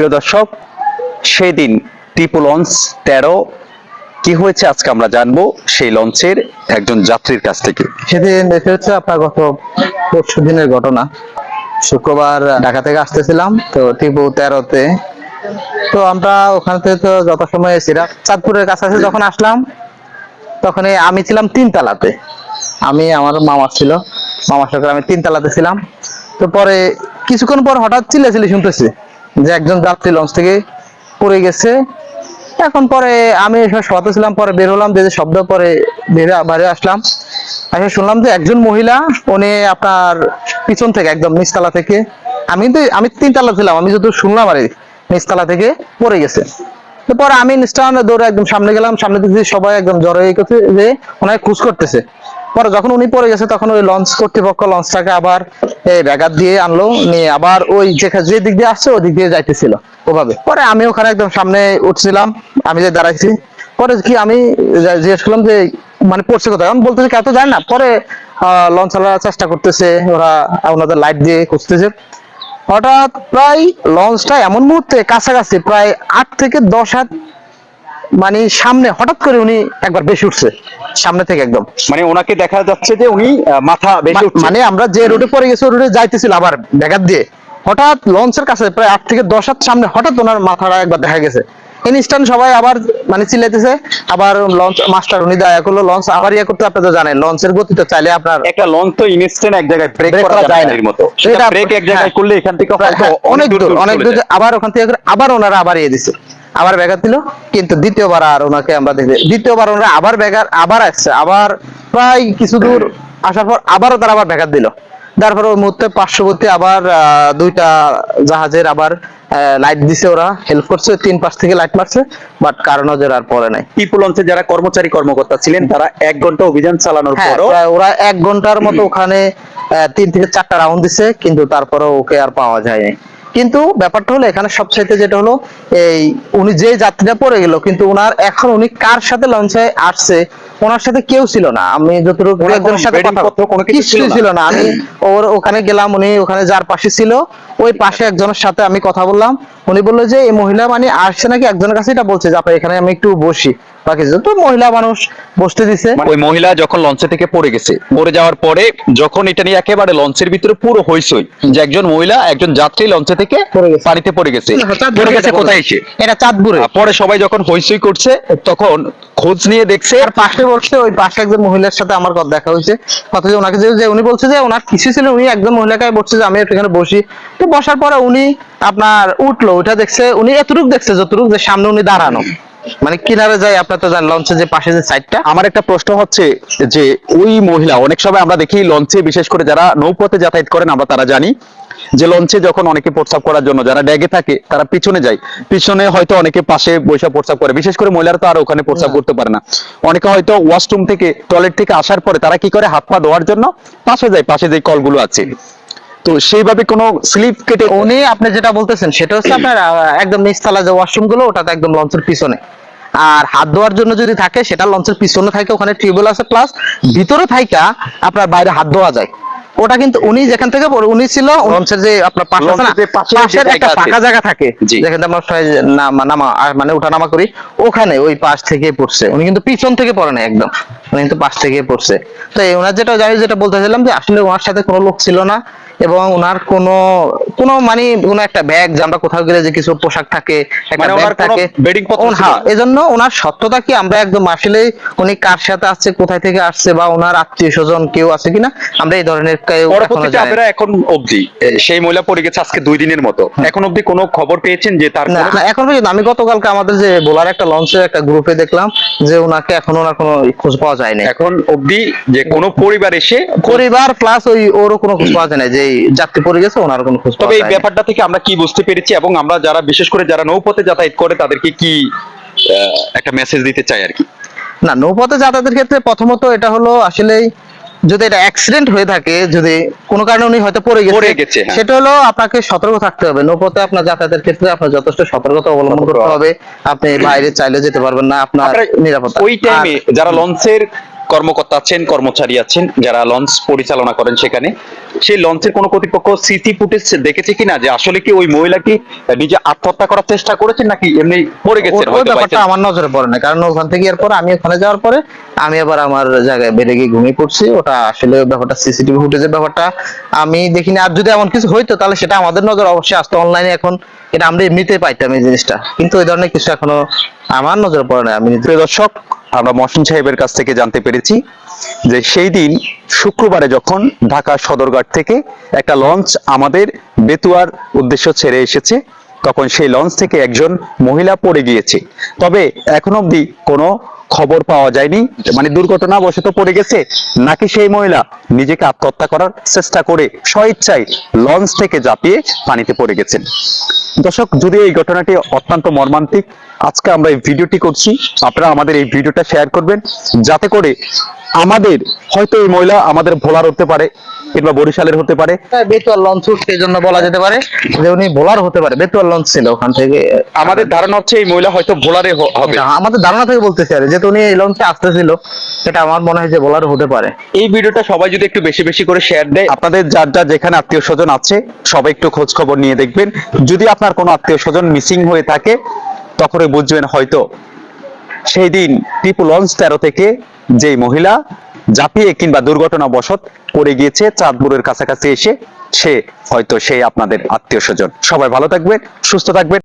প্রিয় দর্শক সেই দিন লঞ্চ তেরো। কি হয়েছে আজকে আমরা জানব সেই লঞ্চের একজন যাত্রীর কাছ থেকে। সেদিন হচ্ছে আপনার গত পরশু দিনের ঘটনা। শুক্রবার ঢাকা থেকে আসতেছিলাম, তো টিপু তেরোতে। তো আমরা তো যত সময় এসেছিলাম চাঁদপুরের কাছাকাছি যখন আসলাম তখন আমি ছিলাম তিন তালাতে আমি, আমার মামা ছিল। মামার সাথে আমি তিন তালাতে ছিলাম। তো পরে কিছুক্ষণ পর হঠাৎ চিল্লাচিল্লি শুনতেছি যে একজন যাত্রী লঞ্চ থেকে পড়ে গেছে। এখন পরে আমি এসব শোয়াতে ছিলাম, পরে বের হলাম, যে শব্দ পরে বেরে বাইরে আসলাম। এসে শুনলাম যে একজন মহিলা, উনি আপনার পিছন থেকে একদম নিচতলা থেকে। আমি তো, আমি তিনতলা ছিলাম, আমি যত শুনলাম আর নিচতলা থেকে পড়ে গেছে। পরে আমি নিষ্ঠান দৌড়ে একদম সামনে গেলাম, সামনে দেখছি সবাই একদম জড়ো গেছে, যে ওনাকে খুঁজ করতেছে। পরে যখন উনি পড়ে গেছে, তখন ওই লঞ্চ কর্তৃপক্ষ লঞ্চটাকে আবার এই ব্যাঘাত দিয়ে আনলো, নিয়ে আবার ওই যে দিক দিয়ে আসছে, ওই দিক দিয়ে যাইতেছিল ওভাবে। পরে আমি ওখানে একদম সামনে উঠছিলাম, আমি যে দাঁড়াইছি। পরে কি আমি জিজ্ঞেস করলাম যে মানে পড়ছে কোথায়? আমি বলতেছে কেউ তো জানে না। পরে লঞ্চ চালানোর চেষ্টা করতেছে, ওরা ওনাদের লাইট দিয়ে খুঁজতেছে। হঠাৎ প্রায় লঞ্চটা এমন মুহূর্তে কাছাকাছি, প্রায় আট থেকে দশ হাত মানে সামনে হঠাৎ করে উনি একবার বেশি উঠছে। সামনে থেকে একদম। মানে ওনাকে দেখা যাচ্ছে যে উনি মাথা বেশি মানে আমরা যে রোডে পড়ে গেছি রোডে যাইতেছিল আবার ব্যাঘাত দিয়ে। হঠাৎ লঞ্চের কাছে প্রায় আট থেকে দশ হাত সামনে হঠাৎ ওনার মাথাটা একবার দেখা গেছে। ইনস্ট্যান্ট সবাই আবার মানে চিল্লাইতেছে। আবার লঞ্চ মাস্টার উনি দয়া করল লঞ্চ আবার ইয়ে করতে আপনি তো জানেন লঞ্চের গতি তো চাইলে আপনার একটা লঞ্চ তো ইনস্ট্যান্ট এক জায়গায় ব্রেক করা যায় না। এর মতো। এটা- ব্রেক এক জায়গায় হ্যাঁ। করলে এখান থেকে হ্যাঁ, অনেক দূর অনেক দূর আবার ওখান থেকে আবার ওনারা আবার ইয়ে দিছে। আবার ব্যাঘাত দিল কিন্তু দ্বিতীয়বার আর ওনাকে আমরা দেখি দ্বিতীয়বার ওনারা আবার ব্যাঘাত আবার আসছে আবার প্রায় কিছু দূর আসার পর আবারও তারা আবার ব্যাঘাত দিল। তারপর ওই মুহূর্তে পার্শ্ববর্তী আবার দুইটা জাহাজের আবার লাইট দিছে ওরা হেল্প করছে তিন পাশ থেকে লাইট মারছে বাট কারও নজর আর পড়ে নাই। টিপু লঞ্চে যারা কর্মচারী কর্মকর্তা ছিলেন তারা এক ঘণ্টা অভিযান চালানোর হ্যাঁ পরও ওরা এক ঘণ্টার মতো ওখানে তিন থেকে চারটা রাউন্ড দিছে কিন্তু তারপরেও ওকে আর পাওয়া যায়নি। কিন্তু ব্যাপারটা হলো এখানে সবচাইতে যেটা হলো এই উনি যে যাত্রীটা পড়ে গেল কিন্তু ওনার এখন উনি কার সাথে লঞ্চে আসছে ওনার সাথে কেউ ছিল না। আমি যতটুকু একজনের সাথে কথা কিছু ছিল না? ছিল না। আমি ওর ওখানে গেলাম উনি ওখানে যার পাশে ছিল ওই পাশে একজনের সাথে আমি কথা বললাম। উনি বলল যে এই মহিলা মানে আসছে নাকি? একজনের কাছে এটা বলছে যে আপনার এখানে আমি একটু বসি। কিছু তো মহিলা মানুষ বসতে দিছে। ওই মহিলা যখন লঞ্চে থেকে পড়ে গেছে পড়ে যাওয়ার পরে যখন এটা নিয়ে একেবারে লঞ্চের ভিতরে পুরো হইসই যে একজন মহিলা একজন যাত্রী লঞ্চে থেকে পানিতে পড়ে গেছে। পড়ে গেছে কোথায়? এসে? এটা চাঁদপুরে। পরে সবাই যখন হইসই করছে তখন খোঁজ নিয়ে দেখছে আর পাশে বসছে ওই পাশে একজন মহিলার সাথে আমার কথা দেখা হয়েছে। কথা যে ওনাকে যে- যে উনি বলছে যে ওনার কিছু ছিল উনি একজন মহিলাকে বলছে যে আমি এখানে বসি। তো বসার পরে উনি আপনার উঠল ওইটা দেখছে উনি এতটুক দেখছে যতটুক যে সামনে উনি দাঁড়ানো। মানে কিনারে যাই আপনার তো জানেন লঞ্চের যে পাশে যে সাইডটা আমার একটা প্রশ্ন হচ্ছে যে ওই মহিলা অনেক সময় আমরা দেখি লঞ্চে বিশেষ করে যারা নৌপথে যাতায়াত করেন আমরা তারা জানি যে লঞ্চে যখন অনেকে প্রস্রাব করার জন্য যারা ড্যাগে থাকে তারা পিছনে যায়। পিছনে হয়তো অনেকে পাশে বৈশা প্রস্রাব করে। বিশেষ করে মহিলারা তো আর ওখানে প্রস্রাব করতে পারে না। অনেকে হয়তো ওয়াশরুম থেকে টয়লেট থেকে আসার পরে তারা কি করে? হাত পা ধোয়ার জন্য পাশে যায় পাশে যে কলগুলো আছে। তো সেইভাবে কোনো স্লিপ কেটে উনি আপনি যেটা বলতেছেন সেটা হচ্ছে আপনার একদম নিচতলা যে ওয়াশরুমগুলো ওটাতে একদম লঞ্চের পিছনে। আর হাত ধোয়ার জন্য যদি থাকে সেটা লঞ্চের পিছনে থাকে ওখানে টিউবওয়েল আছে প্লাস ভিতরে থাইকা আপনার বাইরে হাত ধোয়া যায়। ওটা কিন্তু উনি যেখান থেকে উনি ছিল লঞ্চের যে আপনার পাশের একটা ফাঁকা জায়গা থাকে। যেখানে আমরা নামা মানে ওঠা নামা করি ওখানে ওই পাশ থেকে পড়ছে। উনি কিন্তু পিছন থেকে পড়ে না একদম। উনি কিন্তু পাশ থেকে পড়ছে। তো এই ওনার যেটা যাই যেটা বলতেছিলাম যে আসলে ওনার সাথে কোনো লোক ছিল না। এবং ওনার কোনো কোনো মানে কোনো একটা ব্যাগ যে আমরা কোথাও গেলে যে কিছু পোশাক থাকে একটা মানে ব্যাগ থাকে। bedding পত্র হ্যাঁ এজন্য ওনার সত্যতা কি আমরা একদম আসলে উনি কার সাথে আসছে কোথায় থেকে আসছে বা ওনার আত্মীয় স্বজন কেউ আছে কিনা আমরা এই ধরনের আপনারা এখন অবধি সেই মহিলা পড়ে গেছে আজকে দুই দিনের মতো এখন অবধি কোনো খবর পেয়েছেন যে তার না এখন পর্যন্ত আমি গতকালকে আমাদের যে বোলার একটা লঞ্চের একটা গ্রুপে দেখলাম যে ওনাকে এখন ওনার কোনো খোঁজ পাওয়া যায়নি। এখন অবধি যে কোনো পরিবার এসে পরিবার প্লাস ওই ওরও কোনো খোঁজ পাওয়া যায় না যে যাত্রী পড়ে গেছে ওনার কোনো খোঁজ তবে এই ব্যাপারটা থেকে আমরা কি বুঝতে পেরেছি এবং আমরা যারা বিশেষ করে যারা নৌপথে যাতায়াত করে তাদেরকে কি একটা মেসেজ দিতে চাই আর কি? না নৌপথে যাতায়াতের ক্ষেত্রে প্রথমত এটা হলো আসলেই যদি এটা অ্যাক্সিডেন্ট হয়ে থাকে যদি কোনো কারণে উনি হয়তো পড়ে গেছে পড়ে গেছে, হ্যাঁ। সেটা হলো আপনাকে সতর্ক থাকতে হবে। নৌপথে আপনার যাতায়াতের ক্ষেত্রে আপনার যথেষ্ট সতর্কতা অবলম্বন করতে হবে। আপনি বাইরে চাইলে যেতে পারবেন না আপনার আপনারা নিরাপত্তা। ওই টাইমে যারা লঞ্চের কর্মকর্তা আছেন কর্মচারী আছেন যারা লঞ্চ পরিচালনা করেন সেখানে। সেই লঞ্চের কোনো কর্তৃপক্ষ সিসি ফুটেজ দেখেছে কিনা যে আসলে কি ওই মহিলা কি নিজে আত্মহত্যা করার চেষ্টা করেছেন নাকি এমনি পড়ে গেছেন ওই ব্যাপারটা আমার নজরে পড়ে না কারণ ওখান থেকে এর পর আমি ওখানে যাওয়ার পরে আমি আবার আমার জায়গায় বেড়ে গিয়ে ঘুমিয়ে পড়ছি। ওটা আসলে ব্যাপারটা সিসিটিভি ফুটেজের ব্যাপারটা আমি দেখিনি। আর যদি এমন কিছু হইতো তাহলে সেটা আমাদের নজর অবশ্যই আসতো অনলাইনে এখন। এটা আমরা এমনিতেই পাইতাম এই জিনিসটা। কিন্তু ওই ধরনের কিছু এখনও আমার নজরে পড়ে না। আমি প্রিয় দর্শক, আমরা মহসিন সাহেবের কাছ থেকে জানতে পেরেছি যে সেই দিন শুক্রবারে যখন ঢাকা সদরঘাট থেকে একটা লঞ্চ আমাদের বেতুয়ার উদ্দেশ্য ছেড়ে এসেছে। তখন সেই লঞ্চ থেকে একজন মহিলা পড়ে গিয়েছে। তবে এখন অবধি কোনো খবর পাওয়া যায়নি। মানে দুর্ঘটনা বশত পড়ে গেছে। নাকি সেই মহিলা নিজেকে আত্মহত্যা করার চেষ্টা করে স্বইচ্ছায় লঞ্চ থেকে ঝাঁপিয়ে পানিতে পড়ে গেছেন। দর্শক যদি এই ঘটনাটি অত্যন্ত মর্মান্তিক, আজকে আমরা এই ভিডিওটি করছি। আপনারা আমাদের এই ভিডিওটা শেয়ার করবেন। যাতে করে আমাদের, হয়তো এই মহিলা আমাদের ভোলার হতে পারে। কিংবা বরিশালের হতে পারে। বেতুয়ার লঞ্চ সেই জন্য বলা যেতে পারে যে উনি বোলার হতে পারে বেতুয়ার লঞ্চ ছিল ওখান থেকে। আমাদের ধারণা হচ্ছে এই মহিলা হয়তো ভোলারে হবে। আমাদের ধারণা থেকে বলতেছি আর যেহেতু উনি এই লঞ্চে আসতেছিল সেটা আমার মনে হয় যে বোলার হতে পারে। এই ভিডিওটা সবাই যদি একটু বেশি বেশি করে শেয়ার দেয় আপনাদের যার যার যেখানে আত্মীয় স্বজন আছে সবাই একটু খোঁজ খবর নিয়ে দেখবেন। যদি আপনার কোনো আত্মীয় স্বজন মিসিং হয়ে থাকে তখনই বুঝবেন হয়তো। সেই দিন টিপু লঞ্চ তেরো থেকে যেই মহিলা জাপিয়ে কিংবা দুর্ঘটনাবশত পড়ে গিয়েছে চাঁদপুরের কাছাকাছি এসে সে হয়তো সেই আপনাদের আত্মীয় স্বজন। সবাই ভালো থাকবেন, সুস্থ থাকবেন।